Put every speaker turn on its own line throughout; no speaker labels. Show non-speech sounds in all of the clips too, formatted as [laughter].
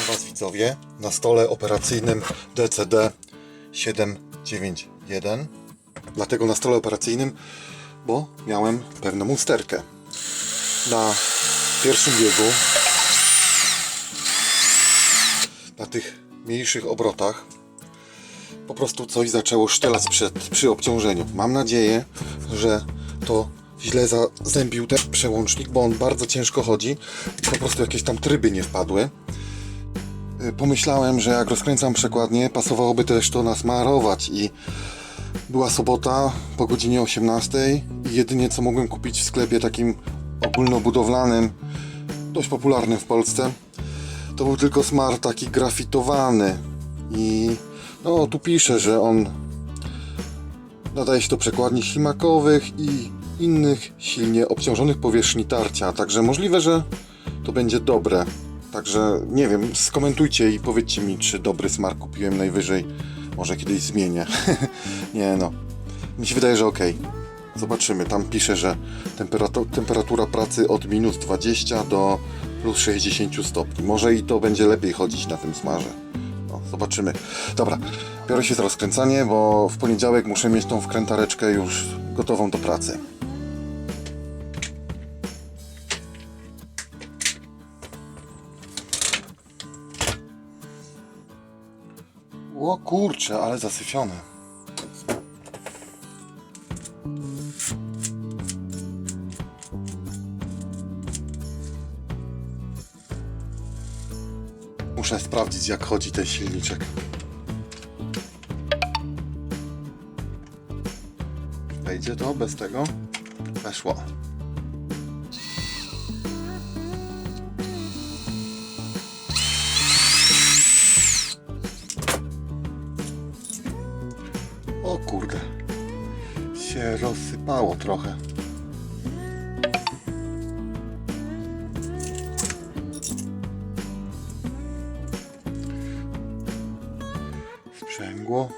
Witam Was widzowie na stole operacyjnym DCD 791. Dlatego na stole operacyjnym, bo miałem pewną usterkę. Na pierwszym biegu, na tych mniejszych obrotach, po prostu coś zaczęło sztelać przed, przy obciążeniu. Mam nadzieję, że to źle zazębił ten przełącznik, bo on bardzo ciężko chodzi po prostu jakieś tam tryby nie wpadły. Y, Pomyślałem, że jak rozkręcam przekładnię, pasowałoby też to nasmarować i była sobota po godzinie 18 i jedynie co mogłem kupić w sklepie takim ogólnobudowlanym, dość popularnym w Polsce, to był tylko smar taki grafitowany i no tu pisze, że on nadaje się do przekładni ślimakowych i innych silnie obciążonych powierzchni tarcia, także możliwe, że to będzie dobre. Także nie wiem, skomentujcie i powiedzcie mi, czy dobry smar kupiłem najwyżej. Może kiedyś zmienię. [laughs] nie no. Mi się wydaje, że ok. Zobaczymy. Tam pisze, że temperatura, temperatura pracy od minus 20 do plus 60 stopni. Może i to będzie lepiej chodzić na tym smarze. No, zobaczymy. Dobra, biorę się za rozkręcanie, bo w poniedziałek muszę mieć tą wkrętareczkę już gotową do pracy. O kurczę, ale zasyfione. Muszę sprawdzić jak chodzi ten silniczek. Wejdzie to bez tego? Weszło. O kurde. Się rozsypało trochę. Sprzęgło.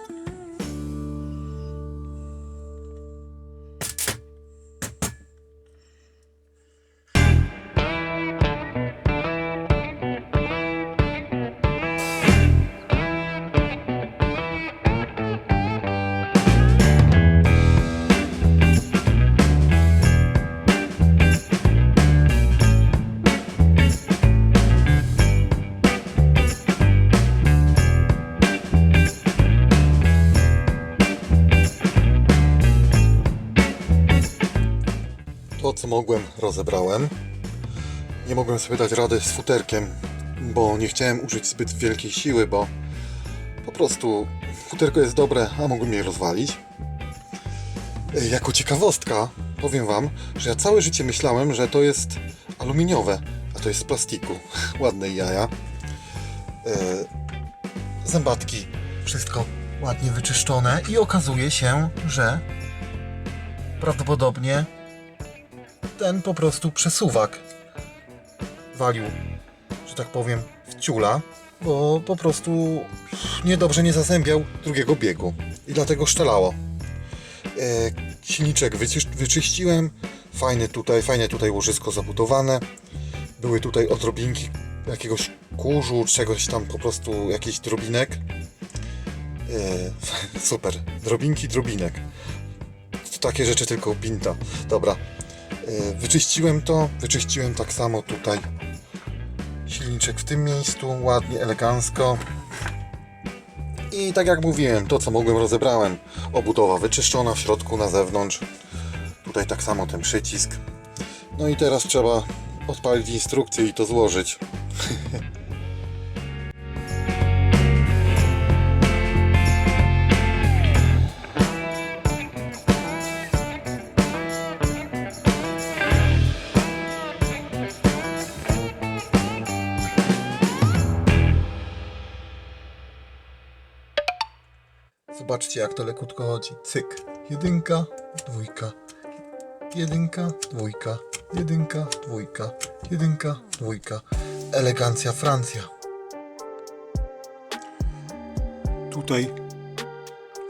To, co mogłem, rozebrałem. Nie mogłem sobie dać rady z futerkiem, bo nie chciałem użyć zbyt wielkiej siły, bo po prostu futerko jest dobre, a mogłem je rozwalić. Jako ciekawostka powiem Wam, że ja całe życie myślałem, że to jest aluminiowe, a to jest z plastiku. [laughs] Ładne jaja. E, Zębatki, wszystko ładnie wyczyszczone i okazuje się, że prawdopodobnie ten po prostu przesuwak walił, że tak powiem, w ciula, bo po prostu niedobrze nie zazębiał drugiego biegu i dlatego szczelało. E, silniczek wyczyściłem, fajny tutaj, fajnie tutaj łożysko zabudowane. Były tutaj odrobinki jakiegoś kurzu, czegoś tam po prostu, jakiś drobinek. E, [laughs] super, drobinki drobinek. To takie rzeczy tylko pinta. Dobra, Wyczyściłem to, wyczyściłem tak samo tutaj silniczek w tym miejscu, ładnie, elegancko. I tak jak mówiłem, to co mogłem rozebrałem. Obudowa wyczyszczona w środku, na zewnątrz. Tutaj tak samo ten przycisk. No i teraz trzeba odpalić instrukcję i to złożyć. [laughs] Zobaczcie jak to lekutko chodzi. Cyk. Jedynka, dwójka. Jedynka, dwójka. Jedynka, dwójka. Jedynka, dwójka. Elegancja Francja. Tutaj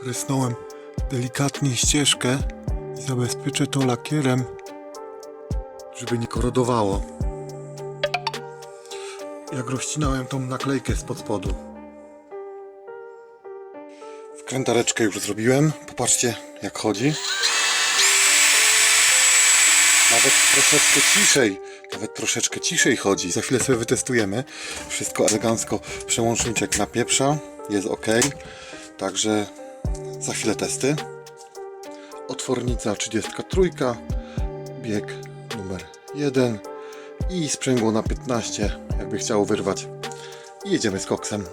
rysnąłem delikatnie ścieżkę i zabezpieczę to lakierem, żeby nie korodowało. jak rozcinałem tą naklejkę spod spodu. Wkrętareczkę już zrobiłem. Popatrzcie, jak chodzi. Nawet troszeczkę ciszej, nawet troszeczkę ciszej chodzi. Za chwilę sobie wytestujemy. Wszystko elegancko. Przełączniczek na pieprza. Jest ok. Także za chwilę testy. Otwornica 33. Bieg numer 1. I sprzęgło na 15, jakby chciało wyrwać. I jedziemy z koksem.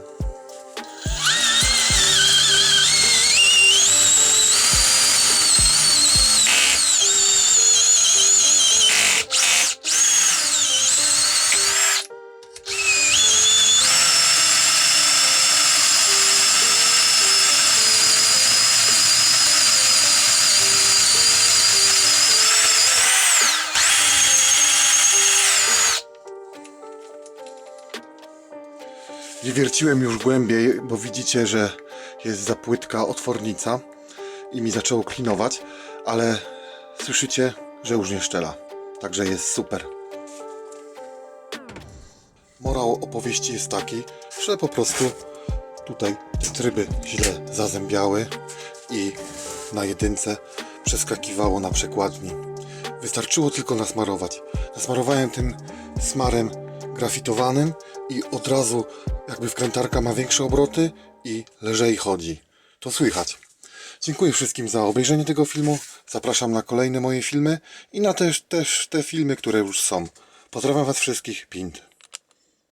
Nie wierciłem już głębiej, bo widzicie, że jest za płytka otwornica i mi zaczęło klinować, ale słyszycie, że już nie szczela. Także jest super. Morał opowieści jest taki, że po prostu tutaj tryby źle zazębiały i na jedynce przeskakiwało na przekładni. Wystarczyło tylko nasmarować. Nasmarowałem tym smarem grafitowanym i od razu jakby wkrętarka ma większe obroty i lżej chodzi. To słychać. Dziękuję wszystkim za obejrzenie tego filmu. Zapraszam na kolejne moje filmy i na też, też te filmy, które już są. Pozdrawiam Was wszystkich. Pint.